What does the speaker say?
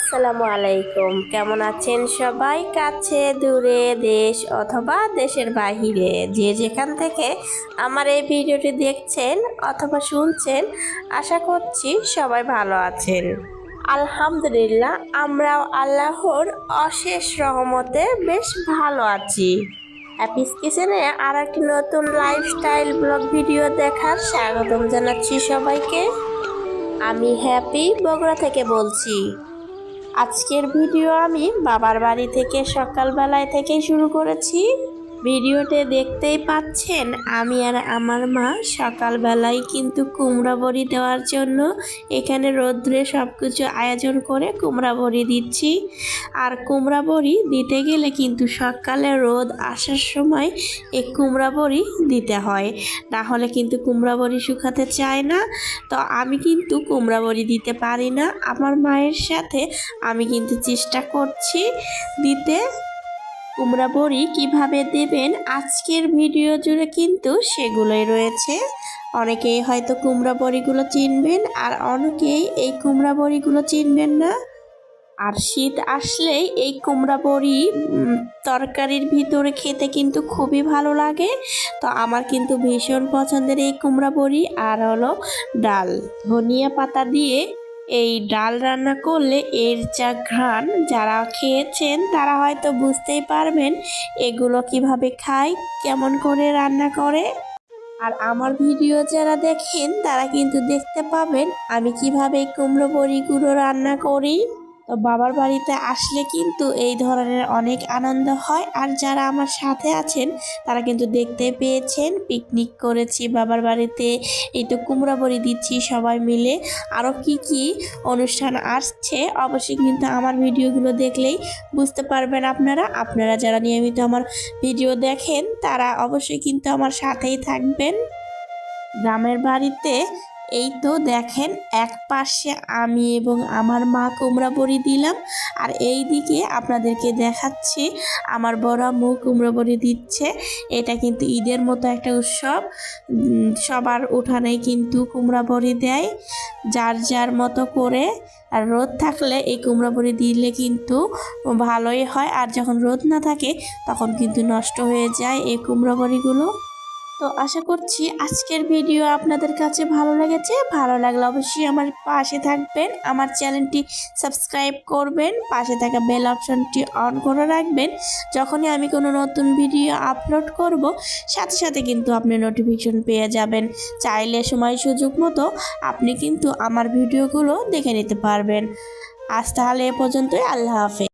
আসসালামু আলাইকুম। কেমন আছেন সবাই? কাছে, দূরে, দেশ অথবা দেশের বাহিরে যে যেখান থেকে আমার এই ভিডিওটি দেখছেন অথবা শুনছেন, আশা করছি সবাই ভালো আছেন। আলহামদুলিল্লাহ, আমরাও আল্লাহর অশেষ রহমতে বেশ ভালো আছি। হ্যাপিস কিচেনে আর একটি নতুন লাইফস্টাইল ব্লগ ভিডিও দেখার স্বাগতম জানাচ্ছি সবাইকে। আমি হ্যাপি বগুড়া থেকে বলছি। আজকের ভিডিও আমি বাবার বাড়ি থেকে সকালবেলায় থেকেই শুরু করেছি। ভিডিওতে দেখতেই পাচ্ছেন, আমি আর আমার মা সকালবেলায় কিন্তু কুমড়া বড়ি দেওয়ার জন্য এখানে রৌদ্রে সব কিছু আয়োজন করে কুমড়া বড়ি দিচ্ছি। আর কুমড়া বড়ি দিতে গেলে কিন্তু সকালে রোদ আসার সময় এই কুমড়া বড়ি দিতে হয়। না হলে কিন্তু কুমড়া বড়ি শুকাতে চায় না। তো আমি কিন্তু কুমড়া বড়ি দিতে পারি না। আমার মায়ের সাথে আমি কিন্তু চেষ্টা করছি দিতে। কুমড়া বড়ি কীভাবে দেবেন আজকের ভিডিও জুড়ে কিন্তু সেগুলোই রয়েছে। অনেকেই হয়তো কুমড়া বড়িগুলো চিনবেন আর অনেকেই এই কুমড়া বড়িগুলো চিনবেন না। আর শীত আসলেই এই কুমড়া বড়ি তরকারির ভিতরে খেতে কিন্তু খুবই ভালো লাগে। তো আমার কিন্তু ভীষণ পছন্দের এই কুমড়া বড়ি আর হলো ডাল। ধনিয়া পাতা দিয়ে এই ডাল রান্না করলে এর যা ঘ্রাণ যারা খেয়েছেন, তারা হয়তো বুঝতেই পারবেন এগুলো কীভাবে খায়, কেমন করে রান্না করে। আর আমার ভিডিও যারা দেখেন, তারা কিন্তু দেখতে পাবেন আমি কীভাবে কুমড়ো বড়িগুলো রান্না করি। তো বাবার বাড়িতে আসলে কিন্তু এই ধরনের অনেক আনন্দ হয়। আর যারা আমার সাথে আছেন, তারা কিন্তু দেখতে পেয়েছেন পিকনিক করেছি, বাবার বাড়িতে এই তো কুমড়া বড়ি দিচ্ছি সবাই মিলে। আরও কি কি অনুষ্ঠান আসছে, অবশ্যই কিন্তু আমার ভিডিওগুলো দেখলেই বুঝতে পারবেন আপনারা। আপনারা যারা নিয়মিত আমার ভিডিও দেখেন, তারা অবশ্যই কিন্তু আমার সাথেই থাকবেন। গ্রামের বাড়িতে এই তো দেখেন, এক পাশে আমি এবং আমার মা কুমড়া বড়ি দিলাম। আর এই দিকে আপনাদেরকে দেখাচ্ছি, আমার বড় মুখ কুমড়ো বড়ি দিচ্ছে। এটা কিন্তু ঈদের মতো একটা উৎসব। সবার উঠানে কিন্তু কুমড়া বড়ি দেয়, যার যার মতো করে। আর রোদ থাকলে এই কুমড়া বড়ি দিলে কিন্তু ভালোই হয়। আর যখন রোদ না থাকে, তখন কিন্তু নষ্ট হয়ে যায় এই কুমড়া বড়িগুলো। তো আশা করছি আজকের ভিডিও আপনাদের কাছে ভালো লেগেছে। ভালো লাগলে অবশ্যই আমার পাশে থাকবেন। আমার চ্যানেলটি সাবস্ক্রাইব করবেন। পাশে থাকা বেল অপশনটি অন করে রাখবেন। যখনই আমি কোনো নতুন ভিডিও আপলোড করব, সাথে সাথে কিন্তু আপনি নোটিফিকেশন পেয়ে যাবেন। চাইলে সময় সুযোগ মতো আপনি কিন্তু আমার ভিডিওগুলো দেখে নিতে পারবেন। আজ তাহলে এ পর্যন্তই। আল্লাহ হাফেজ।